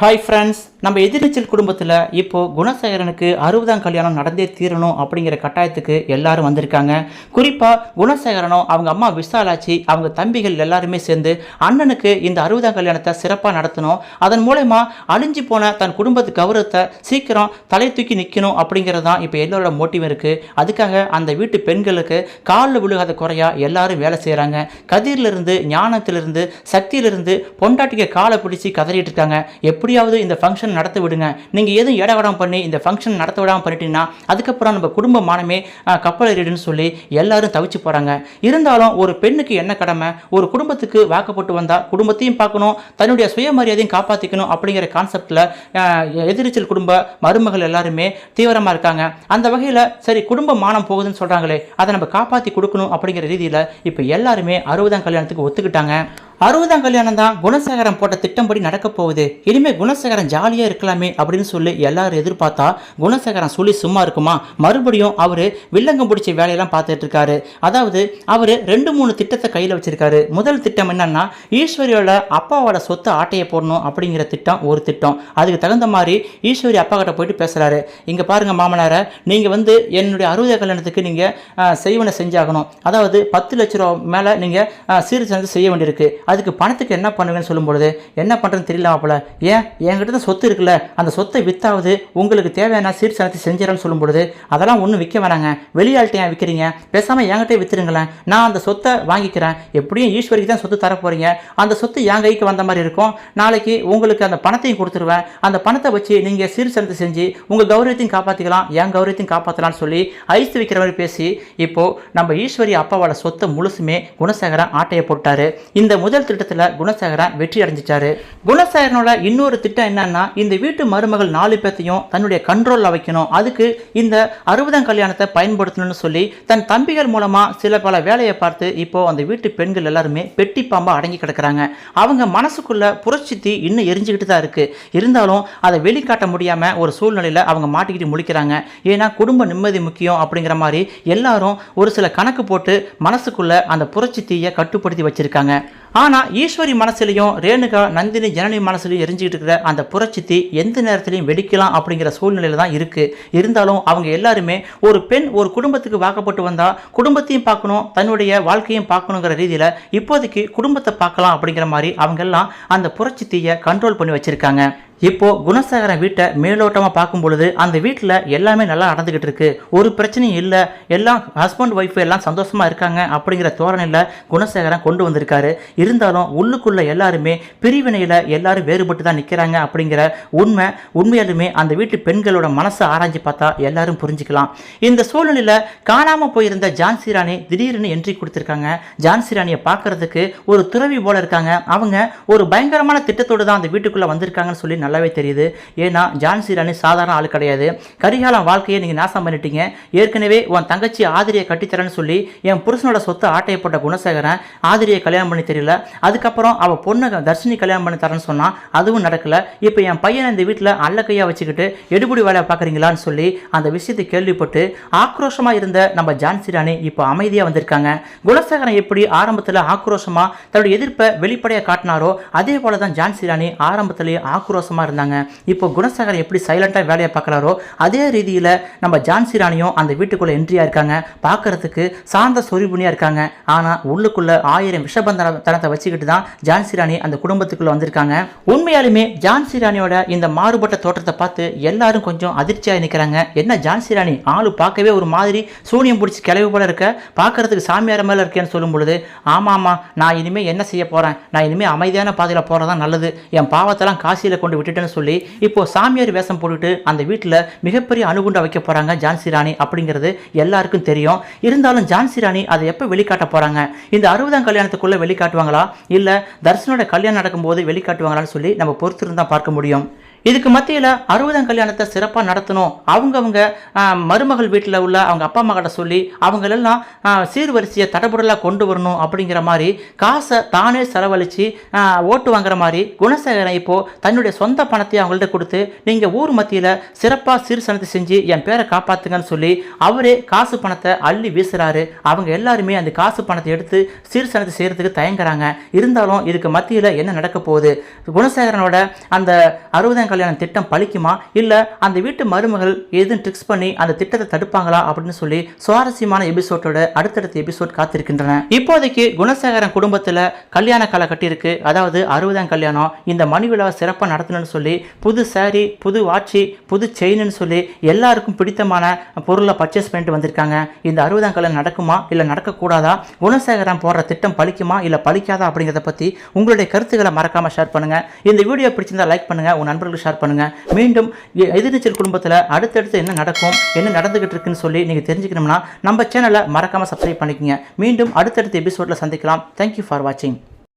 Hi friends நம்ம எதிர்நீச்சல் குடும்பத்தில் இப்போது குணசேகரனுக்கு அறுபதாம் கல்யாணம் நடந்தே தீரணும் அப்படிங்கிற கட்டாயத்துக்கு எல்லாரும் வந்திருக்காங்க. குறிப்பாக குணசேகரனும் அவங்க அம்மா விசாலாச்சி அவங்க தம்பிகள் எல்லாருமே சேர்ந்து அண்ணனுக்கு இந்த அறுபதாம் கல்யாணத்தை சிறப்பாக நடத்தணும். அதன் மூலயமா அழிஞ்சு போன தன் குடும்பத்து கௌரவத்தை சீக்கிரம் தலை தூக்கி நிற்கணும் அப்படிங்கிறது தான் இப்போ எல்லோரோட மோட்டிவ் இருக்குது அதுக்காக அந்த வீட்டு பெண்களுக்கு காலில் விழுகாத குறையா எல்லாரும் வேலை செய்கிறாங்க கதிரிலிருந்து ஞானத்திலிருந்து சக்தியிலிருந்து பொண்டாட்டிக்கு காலை பிடிச்சி கதறிட்டு இருக்காங்க. எப்படியாவது இந்த ஃபங்க்ஷன் நடத்த விடுங்க. நீங்கள் எதுவும் ஏடகடம் பண்ணி இந்த ஃபங்க்ஷன் நடத்த விடாமல் பண்ணிட்டீங்கன்னா அதுக்கப்புறம் நம்ம குடும்ப மானமே கப்பல் ஏறிடுன்னு சொல்லி எல்லாரும் தவிச்சு போகிறாங்க இருந்தாலும் ஒரு பெண்ணுக்கு என்ன கடமை? ஒரு குடும்பத்துக்கு வாக்கப்பட்டு வந்தால் குடும்பத்தையும் பார்க்கணும் தன்னுடைய சுயமரியாதையும் காப்பாற்றிக்கணும் அப்படிங்கிற கான்செப்டில் எதிரிச்சல் குடும்ப மருமகள் எல்லாருமே தீவிரமாக இருக்காங்க. அந்த வகையில் சரி குடும்ப மானம் போகுதுன்னு சொல்கிறாங்களே அதை நம்ம காப்பாற்றி கொடுக்கணும் அப்படிங்கிற ரீதியில் இப்போ எல்லாருமே அறுபதாம் கல்யாணத்துக்கு ஒத்துக்கிட்டாங்க. அறுபதாம் கல்யாணம் தான் குணசேகரன் போட்ட திட்டம்படி நடக்க போகுது. இனிமே குணசேகரன் ஜாலியாக இருக்கலாமே அப்படின்னு சொல்லி எல்லாரும் எதிர்பார்த்தா குணசேகரன் சொல்லி சும்மா இருக்குமா? மறுபடியும் அவர் வில்லங்கம் பிடிச்ச வேலையெல்லாம் பார்த்துட்டு இருக்காரு. அதாவது அவர் ரெண்டு மூணு திட்டத்தை கையில் வச்சிருக்காரு. முதல் திட்டம் என்னன்னா ஈஸ்வரியோட அப்பாவோட சொத்தை ஆட்டையை போடணும் அப்படிங்கிற திட்டம் ஒரு திட்டம். அதுக்கு தகுந்த மாதிரி ஈஸ்வரி அப்பா கிட்ட போயிட்டு பேசுகிறாரு இங்கே பாருங்க மாமனாரை நீங்கள் வந்து என்னுடைய அறுபதாம் கல்யாணத்துக்கு நீங்கள் செய்வனை செஞ்சாகணும். அதாவது பத்து லட்ச ரூபா மேலே நீங்கள் சீர் சேர்ந்து செய்ய வேண்டியிருக்கு. அதுக்கு பணத்துக்கு என்ன பண்ணுவேன்னு சொல்லும்பொழுது என்ன பண்ணுறதுன்னு தெரியல மாப்பிள. ஏன்? என்கிட்ட தான் சொத்து இருக்குல்ல. அந்த சொத்தை வித்தாவது உங்களுக்கு தேவையான சீர் சேர்த்து செஞ்சிடறேன்னு சொல்லும்பொழுது அதெல்லாம் ஒன்றும் விற்க வேணாங்க. வெளியாள்கிட்ட ஏன் விற்கிறீங்க பேசாமல் என்கிட்டே விற்றுருங்களேன் நான் அந்த சொத்தை வாங்கிக்கிறேன். எப்படியும் ஈஸ்வரிக்கு தான் சொத்து தர போகிறீங்க அந்த சொத்து என் கைக்கு வந்த மாதிரி இருக்கும். நாளைக்கு உங்களுக்கு அந்த பணத்தையும் கொடுத்துருவேன். அந்த பணத்தை வச்சு நீங்கள் சீர் சேர்த்து செஞ்சு உங்கள் கௌரவத்தையும் காப்பாற்றிக்கலாம் என் கௌரவத்தையும் காப்பாற்றலாம்னு சொல்லி ஐஸ்து வைக்கிற மாதிரி பேசி இப்போது நம்ம ஈஸ்வரி அப்பாவோட சொத்தை முழுசுமே குணசேகரன் ஆட்டையை போட்டார். இந்த முதல் திட்டத்தில் குணசேகரன் வெற்றி அடைஞ்சிட்டாரு. குணசேகரனோட இன்னொரு திட்டம் என்னன்னா இந்த வீட்டு மருமகள் நாலு பேர்த்தையும் தன்னுடைய கண்ட்ரோலில் வைக்கணும். அதுக்கு இந்த அறுபதாம் கல்யாணத்தை பயன்படுத்தணும்னு சொல்லி தன் தம்பிகள் மூலமாக சில பல வேலையை பார்த்து இப்போ அந்த வீட்டு பெண்கள் எல்லாருமே பெட்டி பாம்பாக அடங்கி கிடக்குறாங்க. அவங்க மனசுக்குள்ள புரட்சித்தி இன்னும் எரிஞ்சுக்கிட்டு தான் இருக்கு. இருந்தாலும் அதை வெளிக்காட்ட முடியாமல் ஒரு சூழ்நிலையில் அவங்க மாட்டிக்கிட்டு முழிக்கிறாங்க. ஏன்னா குடும்ப நிம்மதி முக்கியம் அப்படிங்கிற மாதிரி எல்லாரும் ஒரு சில கணக்கு போட்டு மனசுக்குள்ள அந்த புரட்சி தீயை கட்டுப்படுத்தி வச்சிருக்காங்க. ஆனா ஈஸ்வரி மனசுலையும் ரேணுகா நந்தினி ஜனனி மனசுலையும் எரிஞ்சுக்கிட்டு இருக்கிற அந்த புரட்சித்தி எந்த நேரத்திலையும் வெடிக்கலாம் அப்படிங்கிற சூழ்நிலையில தான் இருக்கு. இருந்தாலும் அவங்க எல்லாருமே ஒரு பெண் ஒரு குடும்பத்துக்கு வாக்கப்பட்டு வந்தா குடும்பத்தையும் பார்க்கணும் தன்னுடைய வாழ்க்கையும் பார்க்கணுங்கிற ரீதியில இப்போதைக்கு குடும்பத்தை பார்க்கலாம் அப்படிங்கிற மாதிரி அவங்க எல்லாம் அந்த புரட்சி தீயை கண்ட்ரோல் பண்ணி வச்சிருக்காங்க. இப்போ குணசேகரன் வீட்டை மேலோட்டமாக பார்க்கும் பொழுது அந்த வீட்டில் எல்லாமே நல்லா நடந்துக்கிட்டு இருக்கு. ஒரு பிரச்சனையும் இல்லை. எல்லாம் ஹஸ்பண்ட் ஒய்ஃப் எல்லாம் சந்தோஷமாக இருக்காங்க அப்படிங்கிற தோரணையில் குணசேகரன் கொண்டு வந்திருக்காரு. இருந்தாலும் உள்ளுக்குள்ளே எல்லாருமே பிரிவினையில் எல்லாரும் வேறுபட்டு தான் நிற்கிறாங்க அப்படிங்கிற உண்மை உண்மையாலுமே அந்த வீட்டு பெண்களோட மனசை ஆராய்ஞ்சு பார்த்தா எல்லாரும் புரிஞ்சுக்கலாம். இந்த சூழ்நிலையில் காணாமல் போயிருந்த ஜான்சி ராணி திடீர்னு என்ட்ரி கொடுத்துருக்காங்க. ஜான்சி ராணியை பார்க்கறதுக்கு ஒரு துறவி போல இருக்காங்க. அவங்க ஒரு பயங்கரமான திட்டத்தோடு தான் அந்த வீட்டுக்குள்ளே வந்திருக்காங்கன்னு சொல்லி நல்லாவே தெரியுது. ஏன்னா ஜான்சி ராணி சாதாரண ஆள் கிடையாது. கரிகாலம் வாழ்க்கையை நீங்கள் நாசம் பண்ணிட்டீங்க. ஏற்கனவே உன் தங்கச்சி ஆதிரியை கட்டித்தரேன்னு சொல்லி என் புருஷனோட சொத்தை ஆட்டையை போட்ட குணசேகரன் ஆதிரியை கல்யாணம் பண்ணி தெரியல. அதுக்கப்புறம் அவள் பொண்ணு தர்ஷினி கல்யாணம் பண்ணி தரேன்னு சொன்னால் அதுவும் நடக்கல. இப்போ என் பையனை இந்த வீட்டில் அல்லக்கையாக வச்சுக்கிட்டு எடுபடி வேலை பார்க்குறீங்களான்னு சொல்லி அந்த விஷயத்தை கேள்விப்பட்டு ஆக்ரோஷமாக இருந்த நம்ம ஜான்சி ராணி இப்போ அமைதியாக வந்திருக்காங்க. குணசேகரன் எப்படி ஆரம்பத்தில் ஆக்ரோஷமாக தன்னுடைய எதிர்ப்பை வெளிப்படையாக காட்டினாரோ அதே போல தான் ஜான்சி ராணி ஆரம்பத்திலேயே ஆக்ரோஷமாக இருந்தாங்க. இப்போ குணசாகர் எப்படி சைலண்டாக வேலையை பார்க்குறாரோ அதே ரீதியில் நம்ம ஜான்சி ராணியும் அந்த வீட்டுக்குள்ளே என்ட்ரியாக இருக்காங்க. பார்க்கறதுக்கு சார்ந்த சொரிபுனியாக இருக்காங்க. ஆனால் உள்ளுக்குள்ளே ஆயிரம் விஷபந்தன தனத்தை வச்சுக்கிட்டு தான் ஜான்சி ராணி அந்த குடும்பத்துக்குள்ளே வந்திருக்காங்க. உண்மையாலுமே ஜான்சி ராணியோட இந்த மாறுபட்ட தோற்றத்தை பார்த்து எல்லாரும் கொஞ்சம் அதிர்ச்சியாக நிற்கிறாங்க என்ன ஜான்சி ராணி? ஆளு பார்க்கவே ஒரு மாதிரி சூனியம் பிடிச்சி கிளவி போல இருக்க? பார்க்கறதுக்கு சாமியார் மேலே இருக்கேன்னு சொல்லும் பொழுது ஆமாம் ஆமாம் நான் இனிமேல் என்ன செய்ய போகிறேன் நான் இனிமேல் அமைதியான பாதையில் போகிறதான் நல்லது. என் பாவத்தெல்லாம் காசியில் கொண்டு விட்டுட்டேன்னு சொல்லி இப்போ சாமியார் வேஷம் போட்டுட்டு அந்த வீட்டில் மிகப்பெரிய அணுகுண்டா வைக்க போகிறாங்க ஜான்சி ராணி அப்படிங்கிறது எல்லாருக்கும் தெரியும். இருந்தாலும் ஜான்சி ராணி அதை எப்போ வெளிக்காட்ட போகிறாங்க இந்த அறுபதாம் கல்யாணத்துக்குள்ளே வெளிக்காட்டுவாங்களா? இல்லை தர்ஷனோட கல்யாணம் நடக்கும்போது வெளிக்காட்டுவாங்களான்னு சொல்லி நம்ம பொறுத்திருந்தான் பார்க்க முடியும். இதுக்கு மத்தியில் அறுபதாம் கல்யாணத்தை சிறப்பாக நடத்தணும். அவங்கவுங்க மருமகள் வீட்டில் உள்ள அவங்க அப்பா அம்மா கிட்ட சொல்லி அவங்களெல்லாம் சீர்வரிசையை தடபுடலாக கொண்டு வரணும் அப்படிங்கிற மாதிரி காசை தானே செலவழித்து ஓட்டு வாங்குற மாதிரி குணசேகரன் இப்போது தன்னுடைய சொந்த பணத்தை அவங்கள்ட்ட கொடுத்து நீங்கள் ஊர் மத்தியில் சிறப்பாக சீர்சனத்தை செஞ்சு என் பேரை காப்பாற்றுங்கன்னு சொல்லி அவரே காசு பணத்தை அள்ளி வீசுகிறாரு அவங்க எல்லாருமே அந்த காசு பணத்தை எடுத்து சீர்சனத்தை செய்கிறதுக்கு தயங்குறாங்க. இருந்தாலும் இதுக்கு மத்தியில் என்ன நடக்க போகுது? குணசேகரனோட அந்த அறுபதாம் கல்யாணம் திட்டம் பழிக்குமா? இல்லை அந்த வீட்டு மருமகள் எதுவும் ட்ரிக்ஸ் பண்ணி அந்த திட்டத்தை தடுப்பாங்களா அப்படின்னு சொல்லி சுவாரஸ்யமான எபிசோட்டோட அடுத்தடுத்த எபிசோட் காத்திருக்கின்றன. இப்போதைக்கு குணசேகரன் குடும்பத்தில் கல்யாண கால கட்டியிருக்கு. அதாவது அறுபதாம் கல்யாணம். இந்த மணி விழாவை சிறப்பாக நடத்தணும்னு சொல்லி புது சாரி புது வாட்சி புது செயின்னு சொல்லி எல்லாருக்கும் பிடித்தமான பொருளை பர்ச்சேஸ் பண்ணிட்டு வந்திருக்காங்க. இந்த அறுபதாம் கல்யாணம் நடக்குமா? இல்லை நடக்கக்கூடாதா? குணசேகரன் போடுற திட்டம் பழிக்குமா? இல்லை பழிக்காதா அப்படிங்கிறத பற்றி உங்களுடைய கருத்துக்களை மறக்காமல் ஷேர் பண்ணுங்கள் இந்த வீடியோ பிடிச்சிருந்தா லைக் பண்ணுங்கள் உங்கள் நண்பர்களுக்கு ஷேர் பண்ணுங்கள் மீண்டும் எதிர்நீச்சல் குடும்பத்தில் அடுத்தடுத்து என்ன நடக்கும் என்ன நடந்துகிட்டு இருக்குன்னு சொல்லி நீங்கள் தெரிஞ்சுக்கணும்னா நம்ம சேனலை மறக்காமல் சப்ஸ்கிரைப் பண்ணிக்கங்க. மீண்டும் அடுத்தடுத்த எபிசோடில் சந்திக்கலாம். தேங்க்யூ ஃபார் வாட்சிங்